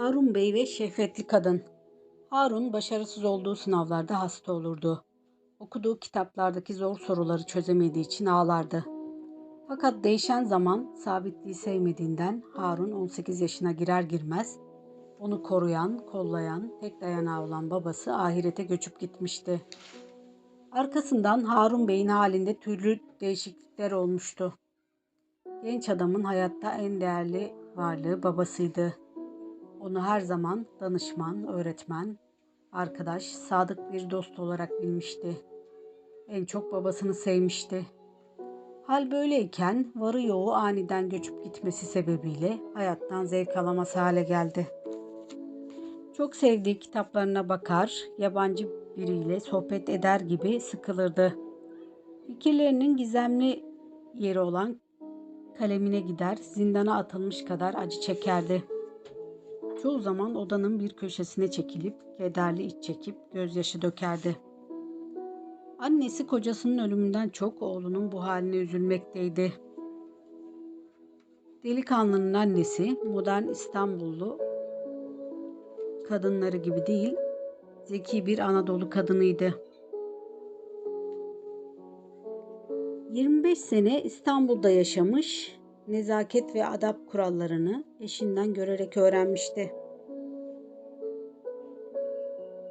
Harun Bey ve şehvetli kadın. Harun başarısız olduğu sınavlarda hasta olurdu. Okuduğu kitaplardaki zor soruları çözemediği için ağlardı. Fakat değişen zaman sabitliği sevmediğinden Harun 18 yaşına girer girmez onu koruyan, kollayan, tek dayanağı olan babası ahirete göçüp gitmişti. Arkasından Harun Bey'in halinde türlü değişiklikler olmuştu. Genç adamın hayatta en değerli varlığı babasıydı. Onu her zaman danışman, öğretmen, arkadaş, sadık bir dost olarak bilmişti. En çok babasını sevmişti. Hal böyleyken varı yoğu aniden göçüp gitmesi sebebiyle hayattan zevk alamaz hale geldi. Çok sevdiği kitaplarına bakar, yabancı biriyle sohbet eder gibi sıkılırdı. Fikirlerinin gizemli yeri olan kalemine gider, zindana atılmış kadar acı çekerdi. Çoğu zaman odanın bir köşesine çekilip kederli iç çekip gözyaşı dökerdi. Annesi kocasının ölümünden çok oğlunun bu haline üzülmekteydi. Delikanlının annesi modern İstanbullu kadınları gibi değil, zeki bir Anadolu kadınıydı. 25 sene İstanbul'da yaşamış, nezaket ve adap kurallarını eşinden görerek öğrenmişti.